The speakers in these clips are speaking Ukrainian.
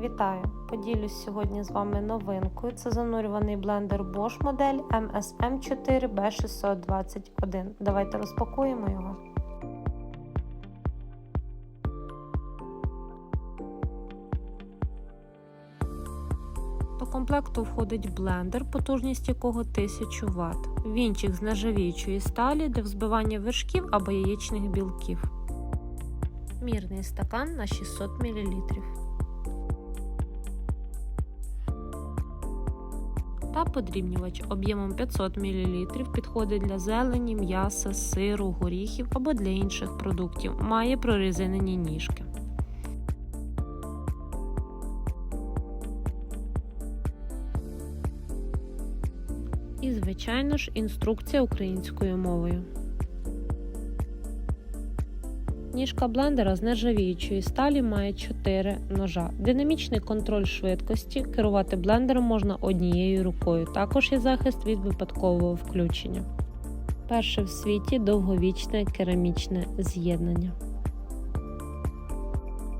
Вітаю! Поділюсь сьогодні з вами новинкою. Це занурюваний блендер Bosch модель MSM4 B621. Давайте розпакуємо його. До комплекту входить блендер, потужність якого 1000 Вт, вінчик з нержавіючої сталі для взбивання вершків або яєчних білків. Мірний стакан на 600 мл. Та подрібнювач об'ємом 500 мл підходить для зелені, м'яса, сиру, горіхів або для інших продуктів. Має прорезинені ніжки. І, звичайно ж, інструкція українською мовою. Ніжка блендера з нержавіючої сталі має 4 ножа. Динамічний контроль швидкості. Керувати блендером можна однією рукою. Також є захист від випадкового включення. Перше в світі довговічне керамічне з'єднання.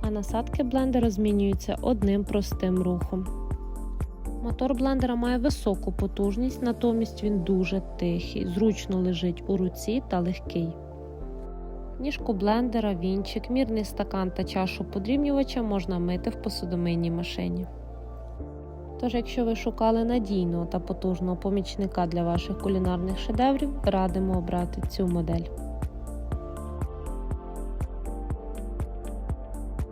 А насадки блендера змінюються одним простим рухом. Мотор блендера має високу потужність, натомість він дуже тихий, зручно лежить у руці та легкий. Ніжку блендера, вінчик, мірний стакан та чашу подрібнювача можна мити в посудомийній машині. Тож, якщо ви шукали надійного та потужного помічника для ваших кулінарних шедеврів, радимо обрати цю модель.